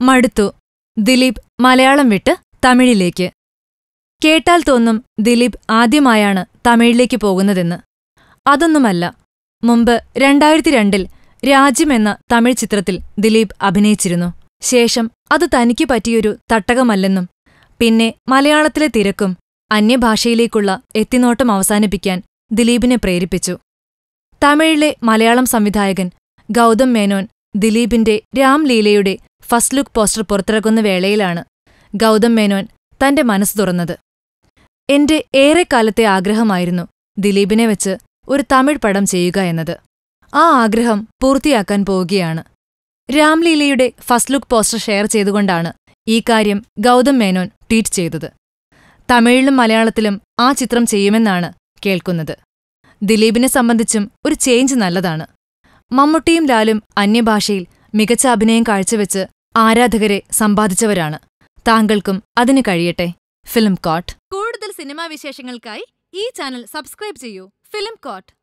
മടുത്തു. ദിലീപ് മലയാളം വിട്ട് തമിഴിലേക്ക്. കേട്ടാൽ തോന്നും ദിലീപ് ആദ്യമായാണ് തമിഴിലേക്ക് പോകുന്നതെന്ന്. അതൊന്നുമല്ല മുമ്പ് രണ്ടായിരത്തി രണ്ടിൽ രാജ്യം എന്ന തമിഴ് ചിത്രത്തിൽ ദിലീപ് അഭിനയിച്ചിരുന്നു. ശേഷം അത് തനിക്ക് പറ്റിയൊരു തട്ടകമല്ലെന്നും പിന്നെ മലയാളത്തിലെ തിരക്കും അന്യഭാഷയിലേക്കുള്ള എത്തിനോട്ടം അവസാനിപ്പിക്കാൻ ദിലീപിനെ പ്രേരിപ്പിച്ചു. തമിഴിലെ മലയാളം സംവിധായകൻ ഗൗതം മേനോൻ ദിലീപിന്റെ രാംലീലയുടെ ഫസ്റ്റ് ലുക്ക് പോസ്റ്റർ പുറത്തിറക്കുന്ന വേളയിലാണ് ഗൗതം മേനോൻ തന്റെ മനസ്സ് തുറന്നത്. എന്റെ ഏറെക്കാലത്തെ ആഗ്രഹമായിരുന്നു ദിലീപിനെ വെച്ച് ഒരു തമിഴ് പടം ചെയ്യുക എന്നത്. ആ ആഗ്രഹം പൂർത്തിയാക്കാൻ പോവുകയാണ്. രാംലീലയുടെ ഫസ്റ്റ് ലുക്ക് പോസ്റ്റർ ഷെയർ ചെയ്തുകൊണ്ടാണ് ഈ കാര്യം ഗൗതം മേനോൻ ട്വീറ്റ് ചെയ്തത്. തമിഴിലും മലയാളത്തിലും ആ ചിത്രം ചെയ്യുമെന്നാണ് കേൾക്കുന്നത്. ദിലീപിനെ സംബന്ധിച്ചും ഒരു ചേഞ്ച് നല്ലതാണ്. മമ്മൂട്ടിയും ലാലും അന്യഭാഷയിൽ മികച്ച അഭിനയം കാഴ്ചവെച്ച് ആരാധകരെ സമ്പാദിച്ചവരാണ്. താങ്കൾക്കും അതിന് കഴിയട്ടെ. Film coat. കൂടുതൽ സിനിമാ വിശേഷങ്ങൾക്കായി ഈ ചാനൽ സബ്സ്ക്രൈബ് ചെയ്യൂ. Film coat.